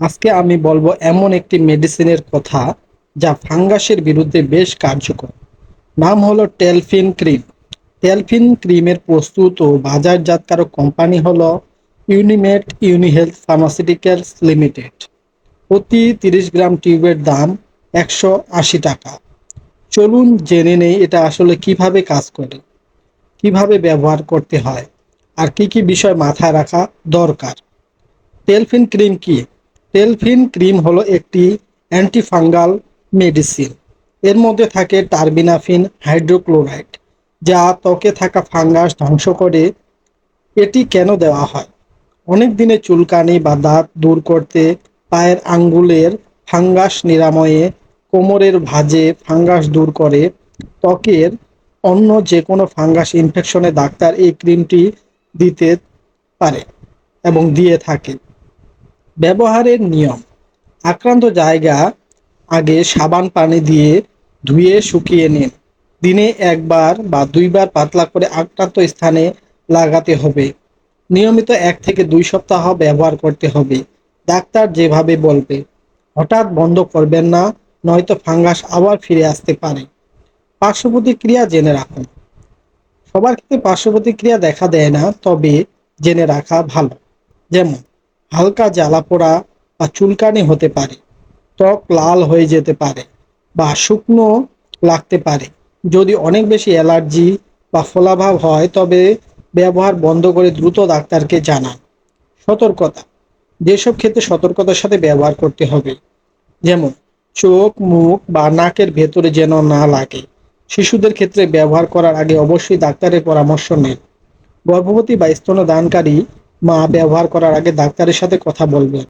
আজকে আমি বলব এমন একটি মেডিসিনের কথা যা ফাঙ্গাসের বিরুদ্ধে বেশ কার্যকর। নাম হলো টেলফিন ক্রিম। টেলফিন ক্রিমের প্রস্তুত ও বাজারজাতকারক কোম্পানি হলো ইউনিমেট ইউনিহেলথ ফার্মাসিউটিক্যালস লিমিটেড। প্রতি তিরিশ গ্রাম টিউবের দাম একশো আশি টাকা। চলুন জেনে নেই এটা আসলে কীভাবে কাজ করে, কীভাবে ব্যবহার করতে হয়, আর কি কি বিষয় মাথায় রাখা দরকার। টেলফিন ক্রিম কি? টেলফিন ক্রিম হলো একটি অ্যান্টিফাঙ্গাল মেডিসিন। এর মধ্যে থাকে টার্বিনাফিন হাইড্রোক্লোরাইড, যা ত্বকে থাকা ফাঙ্গাস ধ্বংস করে। এটি কেন দেওয়া হয়? অনেক দিনে চুলকানি বা দাঁত দূর করতে পায়ের আঙ্গুলের ফাঙ্গাস নিরাময়ে কোমরের ভাঁজে ফাঙ্গাস দূর করে। ত্বকের অন্য যে কোনো ফাঙ্গাস ইনফেকশনে ডাক্তার এই ক্রিমটি দিতে পারে এবং দিয়ে থাকে ব্যবহারের নিয়ম। আক্রান্ত জায়গা আগে সাবান পানি দিয়ে ধুয়ে শুকিয়ে নিন। দিনে একবার বা দুইবার পাতলা করে আক্রান্ত স্থানে লাগাতে হবে। নিয়মিত এক থেকে দুই সপ্তাহ ব্যবহার করতে হবে। ডাক্তার যেভাবে বলবে, হঠাৎ বন্ধ করবেন না, নয়তো ফাঙ্গাস আবার ফিরে আসতে পারে। পার্শ্ব প্রতিক্রিয়া জেনে রাখুন। সবার ক্ষেত্রে পার্শ্ব প্রতিক্রিয়া দেখা দেয় না, তবে জেনে রাখা ভালো। যেমন হালকা জ্বালা পোড়া বা চুলকানি হতে পারে, ত্বক লাল হয়ে যেতে পারে বা শুকনো লাগতে পারে। যদি অনেক বেশি অ্যালার্জি বা ফোলাভাব হয়, তবে ব্যবহার বন্ধ করে দ্রুত ডাক্তারকে জানান। সতর্কতা, যেসব ক্ষেত্রে সতর্কতার সাথে ব্যবহার করতে হবে, যেমন চোখ, মুখ বা নাকের ভেতরে যেন না লাগে, শিশুদের ক্ষেত্রে ব্যবহার করার আগে অবশ্যই ডাক্তারের পরামর্শ নিন। গর্ভবতী বা স্তনদানকারী মা ব্যবহার করার আগে ডাক্তারের সাথে কথা বলবেন